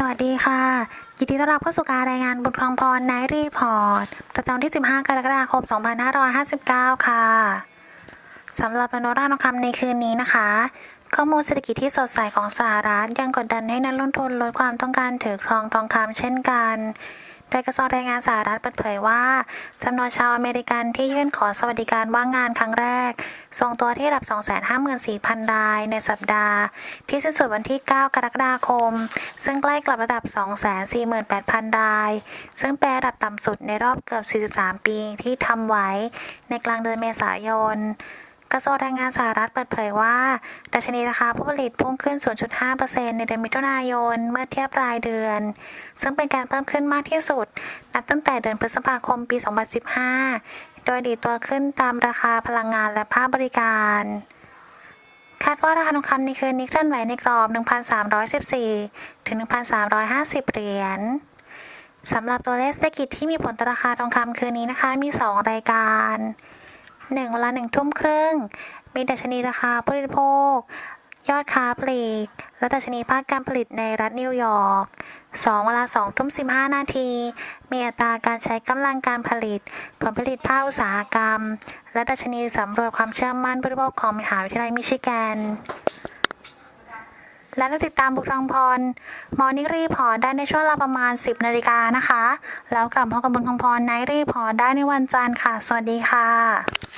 สวัสดีค่ะ ยินดีต้อนรับเข้าสู่การรายงานบุญครองพรไนท์รีพอร์ต ประจำวันที่ 15 กรกฎาคม 2559 ค่ะ สำหรับมโนราทองคำในคืนนี้นะคะ ข้อมูลเศรษฐกิจที่สดใสของสหรัฐยังกดดันให้นักลงทุนลดความต้องการถือครองทองคำเช่นกันโดยกระทรวงแรงงานสหรัฐเปิดเผยว่าจำนวนชาวอเมริกันที่ยื่นขอสวัสดิการว่างงานครั้งแรก ทรงตัวที่ระดับ 254,000 รายในสัปดาห์ ที่สิ้นสุดวันที่ 9 กรกฎาคม ซึ่งใกล้กลับระดับ 248,000 ราย ซึ่งเป็นระดับต่ำสุดในรอบเกือบ 43 ปีที่ทำไว้ในกลางเดือนเมษายน กระทรวงแรงงานสหรัฐเปิดเผยว่า ดัชนีราคาผู้ผลิตพุ่งขึ้น 0.5%ในเดือนมิถุนายนเมื่อเทียบรายเดือน ซึ่งเป็นการเพิ่มขึ้นมากที่สุด นับตั้งแต่เดือนพฤษภาคมปี 2015 โดยดีตัวขึ้นตามราคาพลังงานและภาคบริการคาดว่าราคาทองคำในคืนนี้เคลื่อนไหวในกรอบ 1,314 ถึง 1,350 เหรียญสำหรับตัวเลขเศรษฐกิจที่มีผลต่อราคาทองคำคืนนี้นะคะ มี 2 รายการ 1เวลา1ทุ่มครึ่ง มีดัชนีราคาผู้บริโภค ยอดค้าปลีก และดัชนีภาคการผลิตในรัฐนิวยอร์ก2เวลา2ทุ่ม15นาที มีอัตราการใช้กำลังการผลิต ผลผลิตภาคอุตสาหกรรม และดัชนีสำรวจความเชื่อมั่นผู้บริโภคของมหาวิทยาลัยมิชิแกนและติดตามบุกรองพรมอร์นิ่งรีพอร์ตได้ในช่วงเวลาประมาณ 10 นาฬิกานะคะ แล้วกลับพบกับบุญคองพรไนรีพอร์ตได้ในวันจันทร์ค่ะ สวัสดีค่ะ